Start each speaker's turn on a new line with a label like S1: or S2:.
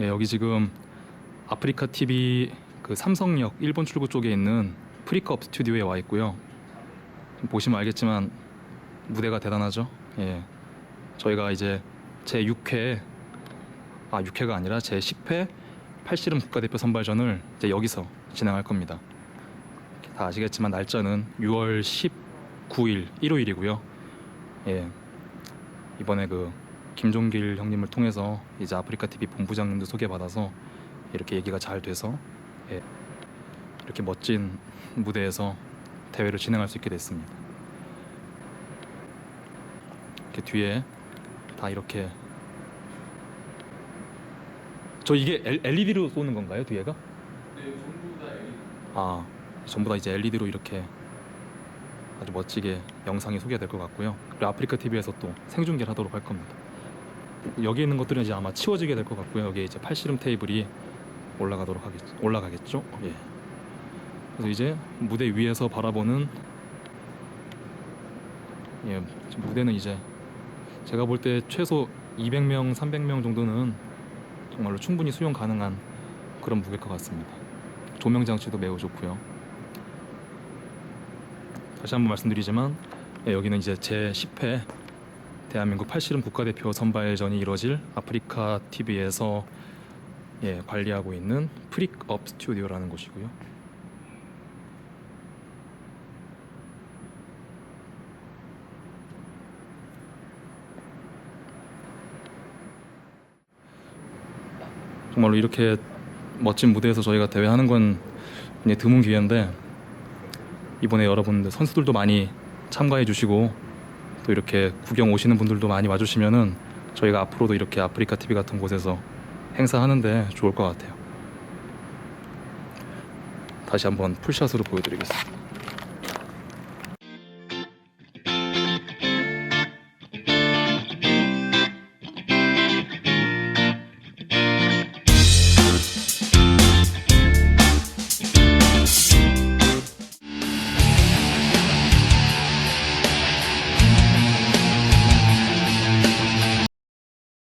S1: 예, 여기 지금 아프리카 TV 그 삼성역 일본 출구 쪽에 있는 프리컵 스튜디오에 와 있고요. 보시면 알겠지만 무대가 대단하죠. 예. 저희가 이제 제 6회 아 6회가 아니라 제 10회 팔씨름 국가대표 선발전을 이제 여기서 진행할 겁니다. 다 아시겠지만 날짜는 6월 19일 일요일이고요. 예. 이번에 그 김종길 형님을 통해서 이제 아프리카 TV 본부장님도 소개받아서 이렇게 얘기가 잘 돼서 예. 이렇게 멋진 무대에서 대회를 진행할 수 있게 됐습니다. 이렇게 뒤에 다 이렇게 저 이게 LED로 쏘는 건가요 뒤에가?
S2: 네, 전부 다 LED.
S1: 아 전부 다 이제 LED로 이렇게 아주 멋지게 영상이 소개될 것 같고요. 그리고 아프리카 TV에서 또 생중계를 하도록 할 겁니다. 여기 있는 것들은 이제 아마 치워지게 될 것 같고요. 여기 이제 팔씨름 테이블이 올라가도록 하겠 올라가겠죠. 예. 그래서 이제 무대 위에서 바라보는 예 무대는 이제 제가 볼 때 최소 200명, 300명 정도는 정말로 충분히 수용 가능한 그런 무게일 것 같습니다. 조명 장치도 매우 좋고요. 다시 한번 말씀드리지만 예, 여기는 이제 제 10회 대한민국 팔씨름 국가대표 선발전이 이뤄질 아프리카 TV에서 예, 관리하고 있는 프릭업 스튜디오라는 곳이고요. 정말로 이렇게 멋진 무대에서 저희가 대회하는 건 드문 기회인데 이번에 여러분들 선수들도 많이 참가해 주시고 또 이렇게 구경 오시는 분들도 많이 와주시면은 저희가 앞으로도 이렇게 아프리카 TV 같은 곳에서 행사하는데 좋을 것 같아요. 다시 한번 풀샷으로 보여드리겠습니다.